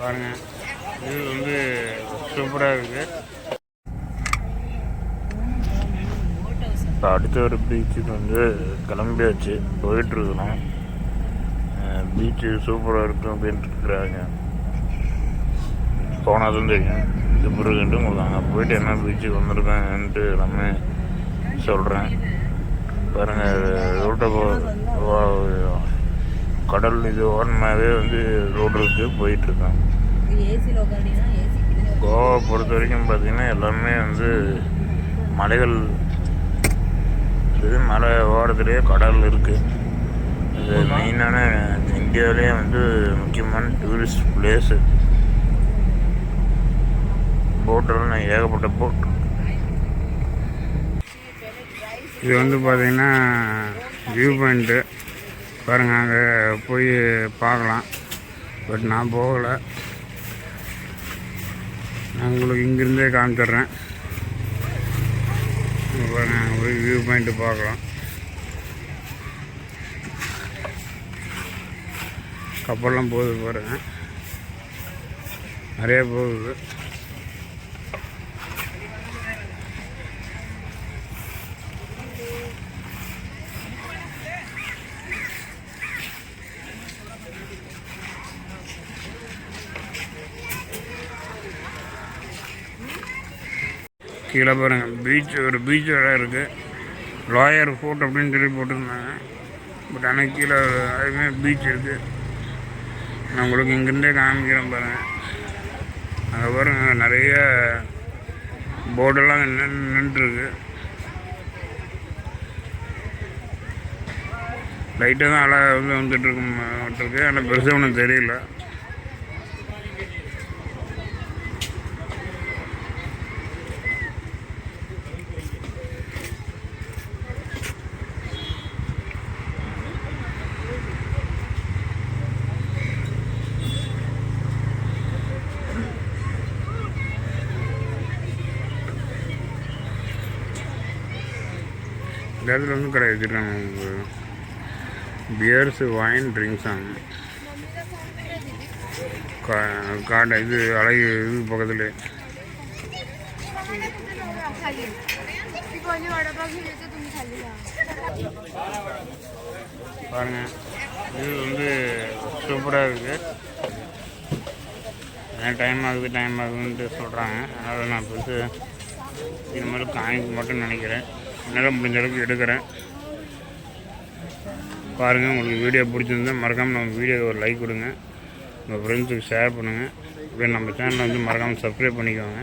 பாருங்க. இது வந்து சூப்பராக இருக்குது இப்போ அடுத்த ஒரு பீச்சுக்கு வந்து கிளம்பியாச்சு. போயிட்டுருக்கணும் பீச்சு சூப்பராக இருக்கும் அப்படின்ட்டு இருக்கிறாங்க. போனதும் தெரியும். இது பிறகுன்ட்டு உங்களுக்கு அங்கே போயிட்டு என்ன பீச்சுக்கு வந்திருக்காங்கன்ட்டு எல்லாமே சொல்கிறேன் பாருங்கள் ரோட்டை கடல் இது ஓரமாகவே வந்து ரோடு இருக்குது போயிட்டுருக்கேன் ஏசியில் உட்காந்தீங்கன்னா ஏசி கோவா பொறுத்த வரைக்கும் பார்த்தீங்கன்னா எல்லாமே வந்து மலைகள். இது மலை ஓரத்துலேயே கடல் இருக்குது இது மெயினான இந்தியாவிலே வந்து முக்கியமான டூரிஸ்ட் பிளேஸு போட்டெல்லாம் ஏகப்பட்ட போட் இது வந்து பார்த்தீங்கன்னா வியூ பாயிண்ட்டு பாருங்கள் அங்கே போய் பார்க்கலாம். பட் நான் போகலை. நான் உங்களுக்கு இங்கிருந்தே காமிச்சிடுறேன். பாருங்கள் பாருங்க போய் வியூ பாயிண்ட்டு பார்க்கலாம். கப்பல்லாம் போகுது பாருங்க. நிறைய போகுது. கீழே பாருங்கள் பீச் ஒரு பீச் இடம் இருக்குது லாயர் ஃபோர்ட் அப்படின்னு சொல்லி போட்டிருந்தாங்க. பட் ஆனால் கீழே அதுவுமே பீச் இருக்குது நான் உங்களுக்கு இங்கேருந்தே காமிக்கிறேன் பாருங்கள் அங்கே பாருங்கள் நிறைய போர்டெல்லாம் நின்றுருக்கு. லைட்டாக தான் அழகாக வந்து வந்துட்டுருக்கு வந்துட்டுருக்கு ஆனால் பெருசாக ஒன்றும் தெரியல. இந்த இடத்துல வந்து கடை வச்சுருக்காங்க உங்களுக்கு பியர்ஸ் வைன் ட்ரிங்க்ஸ் ஆகும் கா காடை இது அழகு இது பக்கத்தில். பாருங்க இது வந்து சூப்பராக இருக்குது டைம் ஆகுது டைம் ஆகுதுன்ட்டு சொல்கிறாங்க அதனால் நான் பெருசு இது மாதிரி காய்க்கு மட்டும் நினைக்கிறேன். என்னால் முடிஞ்ச அளவுக்கு எடுக்கிறேன். பாருங்கள் உங்களுக்கு வீடியோ பிடிச்சிருந்தா மறக்காமல் நம்ம வீடியோக்கு ஒரு லைக் கொடுங்க. உங்கள் ஃப்ரெண்ட்ஸுக்கு ஷேர் பண்ணுங்கள் அப்படியே நம்ம சேனலை வந்து மறக்காமல் சப்ஸ்கிரைப் பண்ணிக்கோங்க.